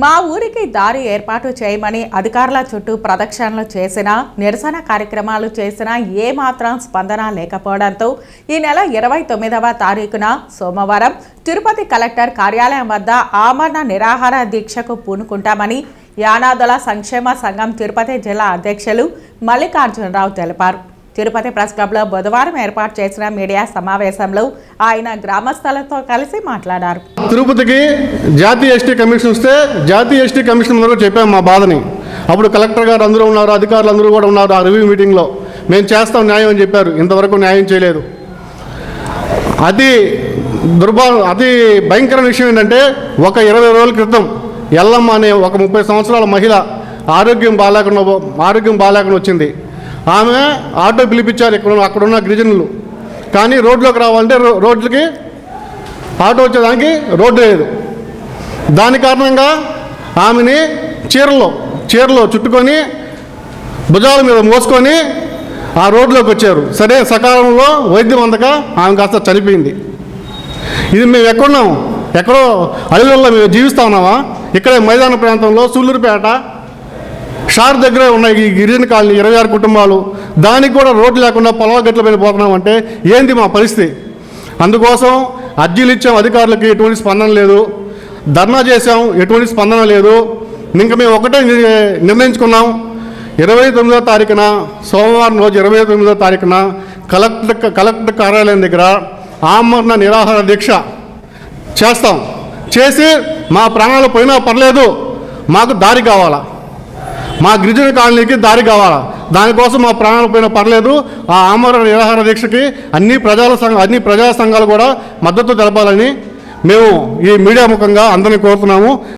మా ఊరికి దారి ఏర్పాటు చేయమని అధికారుల చుట్టూ ప్రదక్షిణలు చేసినా నిరసన కార్యక్రమాలు చేసినా ఏ మాత్రం స్పందన లేకపోవడంతో ఈ నెల ఇరవై తొమ్మిదవ తారీఖున సోమవారం తిరుపతి కలెక్టర్ కార్యాలయం వద్ద ఆమరణ నిరాహార దీక్షకు పూనుకుంటామని యానాదుల సంక్షేమ సంఘం తిరుపతి జిల్లా అధ్యక్షులు మల్లికార్జునరావు తెలిపారు. తిరుపతి ప్రెస్ క్లబ్లో బుధవారం ఏర్పాటు చేసిన మీడియా సమావేశంలో ఆయన గ్రామస్థలతో కలిసి మాట్లాడారు. తిరుపతికి జాతీయ ఎస్టీ కమిషన్ వస్తే జాతీయ ఎస్టీ కమిషన్ ముందు చెప్పాము మా బాధని. అప్పుడు కలెక్టర్ గారు అందరూ ఉన్నారు అధికారులు అందరూ కూడా ఉన్నారు ఆ రివ్యూ మీటింగ్లో. మేము చేస్తాం న్యాయం అని చెప్పారు ఇంతవరకు న్యాయం చేయలేదు. అతి దుర్భా అతి భయంకర విషయం ఏంటంటే ఒక ఇరవై రోజుల క్రితం ఎల్లమ్మ అనే ఒక ముప్పై సంవత్సరాల మహిళ ఆరోగ్యం బాగాలేకుండా ఆరోగ్యం బాగాలేకుండా వచ్చింది. ఆమె ఆటో పిలిపించారు ఇక్కడ ఉన్న- అక్కడున్న గిరిజనులు. కానీ రోడ్లోకి రావాలంటే రో- రోడ్లకి ఆటో వచ్చేదానికి రోడ్డు లేదు. దాని కారణంగా ఆమెని చీరలో చీరలో చుట్టుకొని భుజాల మీద మోసుకొని ఆ రోడ్లోకి వచ్చారు. సరే సకాలంలో వైద్యం అందక ఆమె కాస్త చనిపోయింది. ఇది మేము ఎక్కడున్నాము ఎక్కడో అడవులలో మేము జీవిస్తా ఉన్నామా? ఇక్కడే మైదాన ప్రాంతంలో సూళ్ళూరుపేట షార్ దగ్గరే ఉన్నాయి ఈ గిరిజన కాలనీ ఇరవై ఆరు కుటుంబాలు. దానికి కూడా రోడ్డు లేకుండా పొలాల గట్ల మీద పోతున్నాం అంటే ఏంది మా పరిస్థితి? అందుకోసం అర్జీలు ఇచ్చాం అధికారులకి ఎటువంటి స్పందన లేదు. ధర్నా చేసాం ఎటువంటి స్పందన లేదు. ఇంకా మేము ఒకటే ని- నిర్ణయించుకున్నాం. ఇరవై తొమ్మిదో తారీఖున సోమవారం రోజు ఇరవై తొమ్మిదో తారీఖున కలెక్టర్ కలెక్టర్ కార్యాలయం దగ్గర ఆమరణ నిరాహార దీక్ష చేస్తాం. చేసి మా ప్రాణాలు పోయినా పర్లేదు మాకు దారి కావాలా? మా గిరిజన కాలనీకి దారి కావాలా? దానికోసం మా ప్రాణాలు పోయినా పర్లేదు. ఆ ఆమరణ నిరాహార దీక్షకి అన్ని ప్రజల సంఘ అన్ని ప్రజా సంఘాలు కూడా మద్దతు తెలపాలని మేము ఈ మీడియా ముఖంగా అందరినీ కోరుతున్నాము.